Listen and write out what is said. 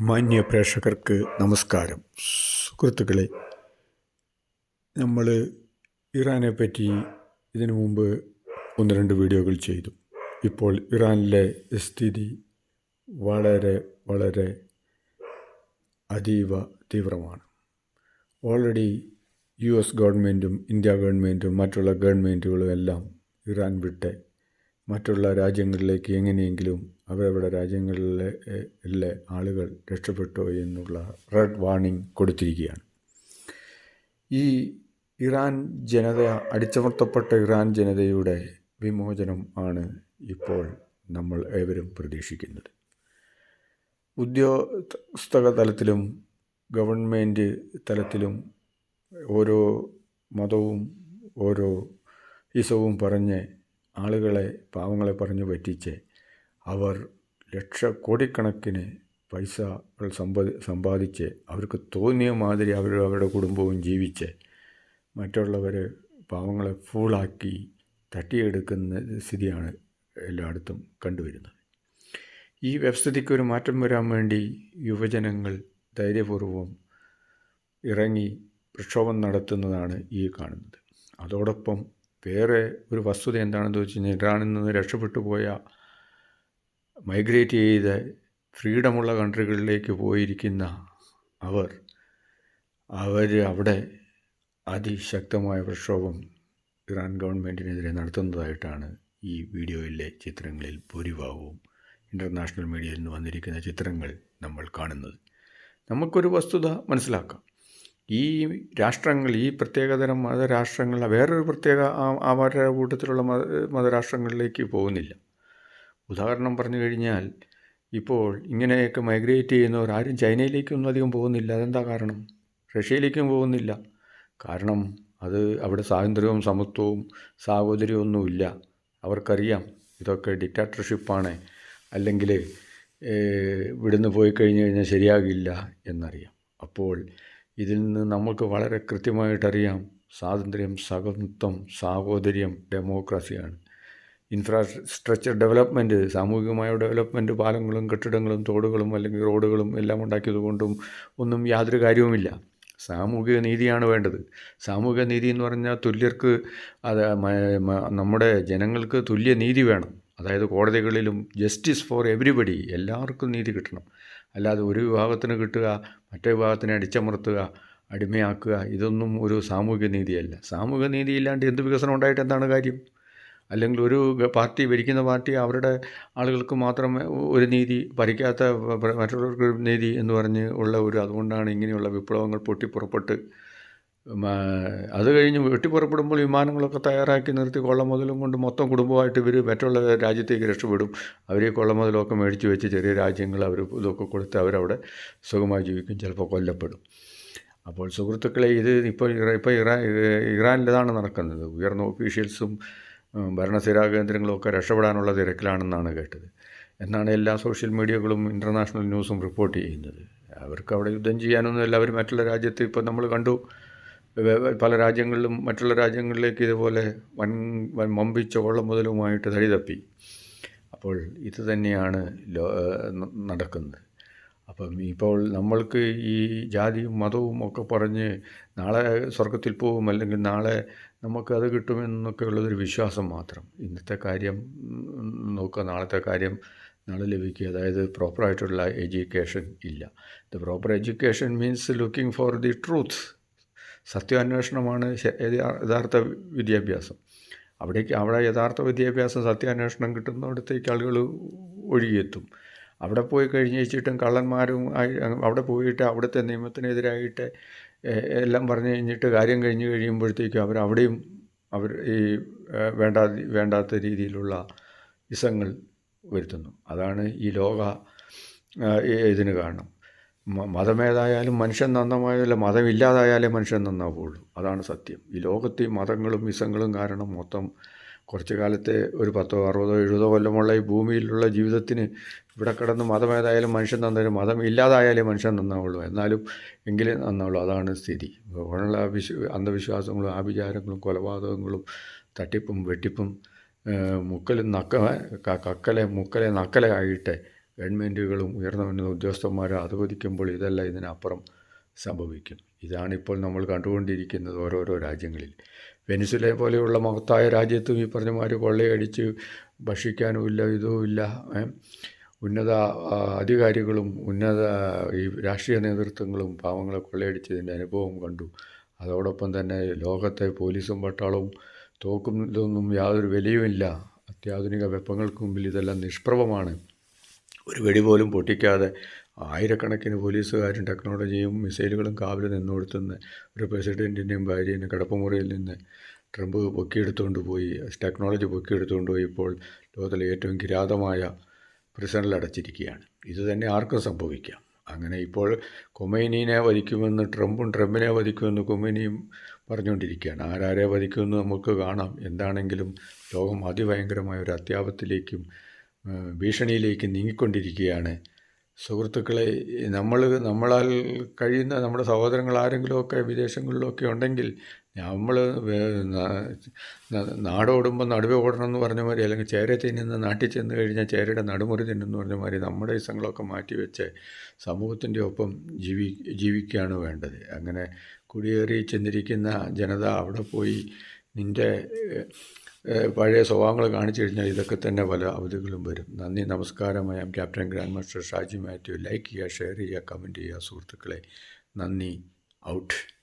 മാന്യ പ്രേക്ഷകർക്ക് നമസ്കാരം. സുഹൃത്തുക്കളെ നമ്മൾ ഇറാനെ പറ്റി ഇതിനു മുമ്പ് ഒന്ന് രണ്ട് വീഡിയോകൾ ചെയ്തു. ഇപ്പോൾ ഇറാനിലെ സ്ഥിതി വളരെ വളരെ അതീവ തീവ്രമാണ്. ഓൾറെഡി യു എസ് ഗവൺമെന്റും ഇന്ത്യ ഗവൺമെന്റും മറ്റുള്ള ഗവൺമെന്റുകളും എല്ലാം ഇറാൻ വിട്ട് മറ്റുള്ള രാജ്യങ്ങളിലേക്ക് എങ്ങനെയെങ്കിലും അവരവരുടെ രാജ്യങ്ങളിലെ ഉള്ള ആളുകൾ രക്ഷപ്പെട്ടോ എന്നുള്ള റെഡ് വാർണിംഗ് കൊടുത്തിരിക്കുകയാണ്. ഈ ഇറാൻ ജനത അടിച്ചമർത്തപ്പെട്ട ഇറാൻ ജനതയുടെ വിമോചനം ആണ് ഇപ്പോൾ നമ്മൾ ഏവരും പ്രതീക്ഷിക്കുന്നത്. ഉദ്യോഗസ്ഥ തലത്തിലും ഗവൺമെന്റ് തലത്തിലും ഓരോ മതവും ഓരോ ഇസവും പറഞ്ഞ് ആളുകളെ പാവങ്ങളെ പറഞ്ഞു പറ്റിച്ച് അവർ ലക്ഷക്കോടിക്കണക്കിന് പൈസകൾ സമ്പാദി സമ്പാദിച്ച് അവർക്ക് തോന്നിയ മാതിരി അവർ അവരുടെ കുടുംബവും ജീവിച്ച് മറ്റുള്ളവർ പാവങ്ങളെ ഫൂളാക്കി തട്ടിയെടുക്കുന്ന സ്ഥിതിയാണ് എല്ലായിടത്തും കണ്ടുവരുന്നത്. ഈ വ്യവസ്ഥിതിക്ക് ഒരു മാറ്റം വരാൻ വേണ്ടി യുവജനങ്ങൾ ധൈര്യപൂർവം ഇറങ്ങി പ്രക്ഷോഭം നടത്തുന്നതാണ് ഈ കാണുന്നത്. അതോടൊപ്പം വേറെ ഒരു വസ്തുത എന്താണെന്ന് വെച്ച് കഴിഞ്ഞാൽ ഇറാനിൽ നിന്ന് രക്ഷപ്പെട്ടു പോയ മൈഗ്രേറ്റ് ചെയ്ത് ഫ്രീഡമുള്ള കൺട്രികളിലേക്ക് പോയിരിക്കുന്ന അവർ അവർ അവിടെ അതിശക്തമായ പ്രക്ഷോഭം ഇറാൻ ഗവൺമെന്റിനെതിരെ നടത്തുന്നതായിട്ടാണ് ഈ വീഡിയോയിലെ ചിത്രങ്ങളിൽ ഭൂരിഭാഗവും ഇന്റർനാഷണൽ മീഡിയയിൽ നിന്ന് വന്നിരിക്കുന്ന ചിത്രങ്ങൾ നമ്മൾ കാണുന്നത്. നമുക്കൊരു വസ്തുത മനസ്സിലാക്കാം. ഈ രാഷ്ട്രങ്ങൾ ഈ പ്രത്യേകതരം മതരാഷ്ട്രങ്ങൾ വേറൊരു പ്രത്യേക അവരുടെ കൂട്ടത്തിലുള്ള മത മതരാഷ്ട്രങ്ങളിലേക്ക് പോകുന്നില്ല. ഉദാഹരണം പറഞ്ഞു കഴിഞ്ഞാൽ ഇപ്പോൾ ഇങ്ങനെയൊക്കെ മൈഗ്രേറ്റ് ചെയ്യുന്നവർ ആരും ചൈനയിലേക്കൊന്നും അധികം പോകുന്നില്ല. അതെന്താ കാരണം? റഷ്യയിലേക്കും പോകുന്നില്ല. കാരണം അത് അവിടെ സ്വാതന്ത്ര്യവും സമത്വവും സാഹോദര്യവും ഒന്നുമില്ല അവർക്കറിയാം ഇതൊക്കെ ഡിക്റ്റാറ്റർഷിപ്പാണ്. അല്ലെങ്കിൽ ഇവിടുന്ന് പോയി കഴിഞ്ഞ് കഴിഞ്ഞാൽ ശരിയാകില്ല എന്നറിയാം. അപ്പോൾ ഇതിൽ നിന്ന് നമുക്ക് വളരെ കൃത്യമായിട്ടറിയാം. സ്വാതന്ത്ര്യം സഹത്വം സാഹോദര്യം ഡെമോക്രസിയാണ്. ഇൻഫ്രാസ്ട്രക്ചർ ഡെവലപ്മെന്റ് സാമൂഹികമായ ഡെവലപ്മെന്റ് പാലങ്ങളും കെട്ടിടങ്ങളും തോടുകളും അല്ലെങ്കിൽ റോഡുകളും എല്ലാം ഉണ്ടാക്കിയത് കൊണ്ടും ഒന്നും യാതൊരു കാര്യവുമില്ല. സാമൂഹിക നീതിയാണ് വേണ്ടത്. സാമൂഹിക നീതി എന്ന് പറഞ്ഞാൽ തുല്യർക്ക് അത് നമ്മുടെ ജനങ്ങൾക്ക് തുല്യ നീതി വേണം. അതായത് കോടതികളിലും ജസ്റ്റിസ് ഫോർ എവരിബഡി എല്ലാവർക്കും നീതി കിട്ടണം. അല്ലാതെ ഒരു വിഭാഗത്തിന് കിട്ടുക മറ്റേ വിഭാഗത്തിനെ അടിച്ചമർത്തുക അടിമയാക്കുക ഇതൊന്നും ഒരു സാമൂഹിക നീതിയല്ല. സാമൂഹിക നീതി ഇല്ലാണ്ട് എന്ത് വികസനം ഉണ്ടായിട്ട് എന്താണ് കാര്യം? അല്ലെങ്കിൽ ഒരു പാർട്ടി ഭരിക്കുന്ന പാർട്ടി അവരുടെ ആളുകൾക്ക് മാത്രമേ ഒരു നീതി ഭരിക്കാത്ത മറ്റുള്ളവർക്ക് നീതി എന്ന് പറഞ്ഞ് ഉള്ള ഒരു അതുകൊണ്ടാണ് ഇങ്ങനെയുള്ള വിപ്ലവങ്ങൾ പൊട്ടിപ്പുറപ്പെട്ട് അത് കഴിഞ്ഞ് വെട്ടിപ്പുറപ്പെടുമ്പോൾ വിമാനങ്ങളൊക്കെ തയ്യാറാക്കി നിർത്തി കൊള്ള മുതലും കൊണ്ട് മൊത്തം കുടുംബമായിട്ട് ഇവർ മറ്റുള്ള രാജ്യത്തേക്ക് രക്ഷപ്പെടും. അവർ ഈ കൊള്ള മുതലൊക്കെ മേടിച്ച് വെച്ച് ചെറിയ രാജ്യങ്ങൾ അവർ ഇതൊക്കെ കൊടുത്ത് അവരവിടെ സുഖമായി ജീവിക്കും. ചിലപ്പോൾ കൊല്ലപ്പെടും. അപ്പോൾ സുഹൃത്തുക്കളെ ഇത് ഇപ്പോൾ ഇപ്പോൾ ഇറാൻ ഇറാനിലതാണ് നടക്കുന്നത്. ഉയർന്ന ഒഫീഷ്യൽസും ഭരണസ്ഥിരാ കേന്ദ്രങ്ങളൊക്കെ രക്ഷപ്പെടാനുള്ള തിരക്കിലാണെന്നാണ് കേട്ടത്. എന്നാണ് എല്ലാ സോഷ്യൽ മീഡിയകളും ഇന്റർനാഷണൽ ന്യൂസും റിപ്പോർട്ട് ചെയ്യുന്നത്. അവർക്ക് അവിടെ യുദ്ധം ചെയ്യാനൊന്നുമില്ല അവർ മറ്റുള്ള രാജ്യത്ത് ഇപ്പോൾ നമ്മൾ കണ്ടു. പല രാജ്യങ്ങളിലും മറ്റുള്ള രാജ്യങ്ങളിലേക്ക് ഇതുപോലെ വൻ വൻ മമ്പിച്ച കൊള്ളം മുതലുമായിട്ട് തഴിതപ്പി അപ്പോൾ ഇത് തന്നെയാണ് നടക്കുന്നത്. അപ്പം ഇപ്പോൾ നമ്മൾക്ക് ഈ ജാതിയും മതവും ഒക്കെ പറഞ്ഞ് നാളെ സ്വർഗത്തിൽ പോവും അല്ലെങ്കിൽ നാളെ നമുക്കത് കിട്ടുമെന്നൊക്കെ ഉള്ളതൊരു വിശ്വാസം മാത്രം. ഇന്നത്തെ കാര്യം നോക്കുക. നാളത്തെ കാര്യം നാളെ ലഭിക്കുക. അതായത് പ്രോപ്പറായിട്ടുള്ള എഡ്യൂക്കേഷൻ ഇല്ല. The proper education means looking for the truth സത്യാന്വേഷണമാണ് യഥാർത്ഥ വിദ്യാഭ്യാസം. അവിടേക്ക് അവിടെ യഥാർത്ഥ വിദ്യാഭ്യാസം സത്യാന്വേഷണം കിട്ടുന്നിടത്തേക്ക് ആളുകൾ ഒഴുകിയെത്തും. അവിടെ പോയി കഴിഞ്ഞ് വെച്ചിട്ടും കള്ളന്മാരും അവിടെ പോയിട്ട് അവിടുത്തെ നിയമത്തിനെതിരായിട്ട് എല്ലാം പറഞ്ഞു കഴിഞ്ഞിട്ട് കാര്യം കഴിഞ്ഞ് കഴിയുമ്പോഴത്തേക്കും അവർ അവിടെയും അവർ ഈ വേണ്ടാ വേണ്ടാത്ത രീതിയിലുള്ള ഇസങ്ങൾ വരുത്തുന്നു. അതാണ് ഈ ലോക ഇതിന് കാരണം. മതമേതായാലും മനുഷ്യൻ നന്നമായാലും മതമില്ലാതായാലേ മനുഷ്യൻ നന്നാവുള്ളൂ. അതാണ് സത്യം. ഈ ലോകത്ത് ഈ മതങ്ങളും വിസങ്ങളും കാരണം മൊത്തം കുറച്ച് കാലത്തെ ഒരു പത്തോ അറുപതോ എഴുപതോ കൊല്ലമുള്ള ഈ ഭൂമിയിലുള്ള ജീവിതത്തിന് ഇവിടെ കിടന്ന് മതമേതായാലും മനുഷ്യൻ നന്നായാലും മതം ഇല്ലാതായാലേ മനുഷ്യൻ നന്നാവുള്ളൂ. എന്നാലും എങ്കിലേ നന്നാവുള്ളൂ. അതാണ് സ്ഥിതി. ഉള്ള വിശ്വ അന്ധവിശ്വാസങ്ങളും ആഭിചാരങ്ങളും കൊലപാതകങ്ങളും തട്ടിപ്പും വെട്ടിപ്പും മുക്കലും നക്ക കക്കലെ മുക്കലെ നക്കലെ ആയിട്ട് ഗവൺമെന്റുകളും ഉയർന്ന ഉന്നത ഉദ്യോഗസ്ഥന്മാരും അധപതിക്കുമ്പോൾ ഇതല്ല ഇതിനപ്പുറം സംഭവിക്കും. ഇതാണിപ്പോൾ നമ്മൾ കണ്ടുകൊണ്ടിരിക്കുന്നത് ഓരോരോ രാജ്യങ്ങളിൽ. വെനിസുലയെ പോലെയുള്ള മഹത്തായ രാജ്യത്തും ഈ പറഞ്ഞമാർ കൊള്ളയടിച്ച് ഭക്ഷിക്കാനുമില്ല ഇതുമില്ല ഉന്നത അധികാരികളും ഉന്നത ഈ രാഷ്ട്രീയ നേതൃത്വങ്ങളും പാവങ്ങളെ കൊള്ളയടിച്ചതിന്റെ അനുഭവം കണ്ടു. അതോടൊപ്പം തന്നെ ലോകത്തെ പോലീസും പട്ടാളവും തോക്കും ഇതൊന്നും യാതൊരു വിലയുമില്ല. അത്യാധുനിക വെപ്പങ്ങൾക്ക് മുമ്പിൽ ഇതെല്ലാം നിഷ്പ്രഭമാണ്. ഒരു വെടി പോലും പൊട്ടിക്കാതെ ആയിരക്കണക്കിന് പോലീസുകാരും ടെക്നോളജിയും മിസൈലുകളും കാവൽ നിന്നുകൊടുത്തുന്ന ഒരു പ്രസിഡന്റിന്റെയും ഭാര്യയും കിടപ്പുമുറിയിൽ നിന്ന് ട്രംപ് പൊക്കിയെടുത്തുകൊണ്ട് പോയി. ടെക്നോളജി പൊക്കിയെടുത്തുകൊണ്ട് പോയി. ഇപ്പോൾ ലോകത്തിലെ ഏറ്റവും കിരാതമായ പ്രിസണിൽ അടച്ചിരിക്കുകയാണ്. ഇത് തന്നെ ആർക്കും സംഭവിക്കാം. അങ്ങനെ ഇപ്പോൾ കൊമൈനീനെ വധിക്കുമെന്ന് ട്രംപും ട്രംപിനെ വധിക്കുമെന്ന് കൊമൈനിയും പറഞ്ഞുകൊണ്ടിരിക്കുകയാണ്. ആരാരെ വധിക്കുമെന്ന് നമുക്ക് കാണാം. എന്താണെങ്കിലും ലോകം അതിഭയങ്കരമായ ഒരു അത്യാപത്തിലേക്കും ഭീഷണിയിലേക്കും നീങ്ങിക്കൊണ്ടിരിക്കുകയാണ്. സുഹൃത്തുക്കളെ നമ്മൾ നമ്മളാൽ കഴിയുന്ന നമ്മുടെ സഹോദരങ്ങൾ ആരെങ്കിലുമൊക്കെ വിദേശങ്ങളിലൊക്കെ ഉണ്ടെങ്കിൽ നമ്മൾ നാടോടുമ്പോൾ നടുവേ ഓടണം എന്ന് പറഞ്ഞ മാതിരി അല്ലെങ്കിൽ ചേര തിന്നുന്ന നാട്ടിൽ ചെന്ന് കഴിഞ്ഞാൽ ചേരയുടെ നടുമുറി തിന്നെന്ന് പറഞ്ഞ മാതിരി നമ്മുടെ ഇസങ്ങളൊക്കെ മാറ്റിവെച്ച് സമൂഹത്തിന്റെ ഒപ്പം ജീവി ജീവിക്കുകയാണ് വേണ്ടത്. അങ്ങനെ കുടിയേറി ചെന്നിരിക്കുന്ന ജനത അവിടെ പോയി നിന്റെ പഴയ സ്വഭാവങ്ങൾ കാണിച്ചു കഴിഞ്ഞാൽ ഇതൊക്കെ തന്നെ പല അവധികളും വരും. നന്ദി നമസ്കാരം. Am captain grand master Shaji Mathew. Like ചെയ്യുക ഷെയർ ചെയ്യുക കമന്റ് ചെയ്യുക സുഹൃത്തുക്കളെ. നന്ദി. ഔട്ട്.